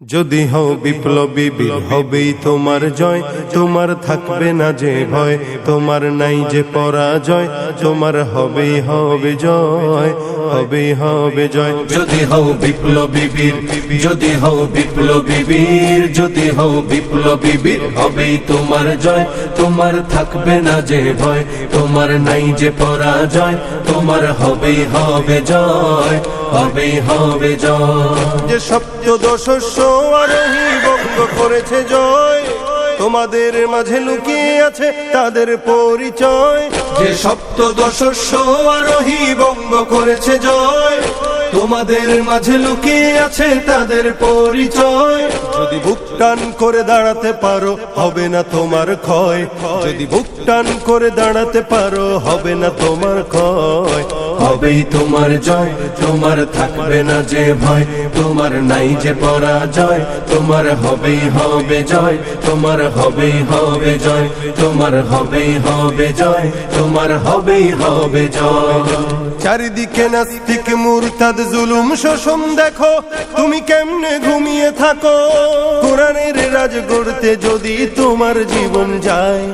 যদি হও বিপ্লবী বীর হবেই তোমার জয়। তোমার থাকবে না যে ভয় তোমার নাই যে পরাজয়। তোমার হবেই হবে জয় হবেই হবে জয়। যদি হও বিপ্লবী বীর যদি হও বিপ্লবী বীর যদি হও বিপ্লবী বীর হবেই তোমার জয়। তোমার থাকবে না যে ভয় তোমার নাই যে পরাজয়। তোমার হবেই হবে জয় হবেই হবে জয়। যে সপ্তদশস্য আরোহী বঙ্গ করেছে জয়। তোমাদের মাঝে লুকিয়ে আছে তাদের পরিচয়। যে সপ্তদশস্য আরোহী বঙ্গ করেছে জয় তোমাদের মাঝে লুকিয়ে আছে তাদের পরিচয়। যদি বুক টান করে দাঁড়াতে পারো হবে না তোমার ক্ষয়। যদি বুক টান করে দাঁড়াতে পারো হবে না তোমার ক্ষয়। হবেই তোমার জয়, তোমার থাকবে না যে ভয়, তোমার নাই যে পরাজয়, তোমার হবে জয়, তোমার হবে জয়, তোমার হবে জয়, তোমার হবেই হবে জয়। চারিদিকে নাস্তিক, মুরতাদ, জুলুম, শোষণ দেখো, তুমি কেমনে ঘুমিয়ে থাকো? কোরআনের রাজ গড়তে যদি তোমার জীবন যায়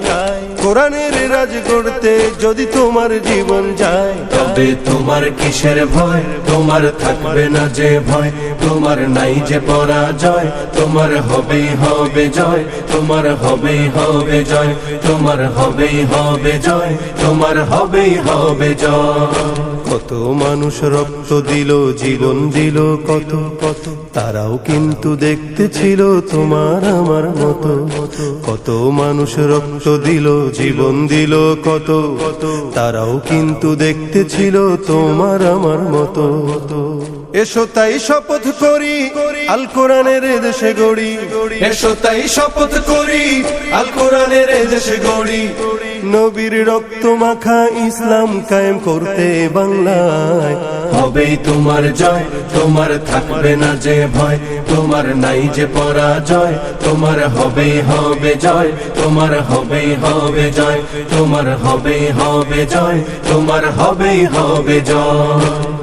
কোরআনের রাজ গড়তে যদি তোমার জীবন যায় তবে তোমার কিসের ভয়? তোমার থাকবে না যে ভয়। তোমার নাই যে পরাজয়। তোমার হবে হবে জয়। তোমার হবে হবে জয়। তোমার হবে হবে জয়। তোমার হবে হবে জয়। কত মানুষ রক্ত দিল, জীবন দিল, কত কত। তারাও কিন্তু দেখতে ছিল তোমার আমার মতো। কত মানুষ রক্ত দিল, জীবন দিল, কত তারাও কিন্তু দেখতে ছিল তোমার আমার মতো। এসো তাই শপথ করি, আল কোরআনের দেশে গড়ি। এসো তাই শপথ করি, আল কোরআনের দেশে গড়ি। নবীর রক্ত মাখা ইসলাম কায়েম করতে বাংলায়। হবেই তোমার জয়, তোমার থাকবে না যে ভয়, তোমার নাই যে পরাজয়, তোমার হবে হবে জয়, তোমার হবে হবে জয়, তোমার হবে হবে জয়, তোমার হবে হবে জয়।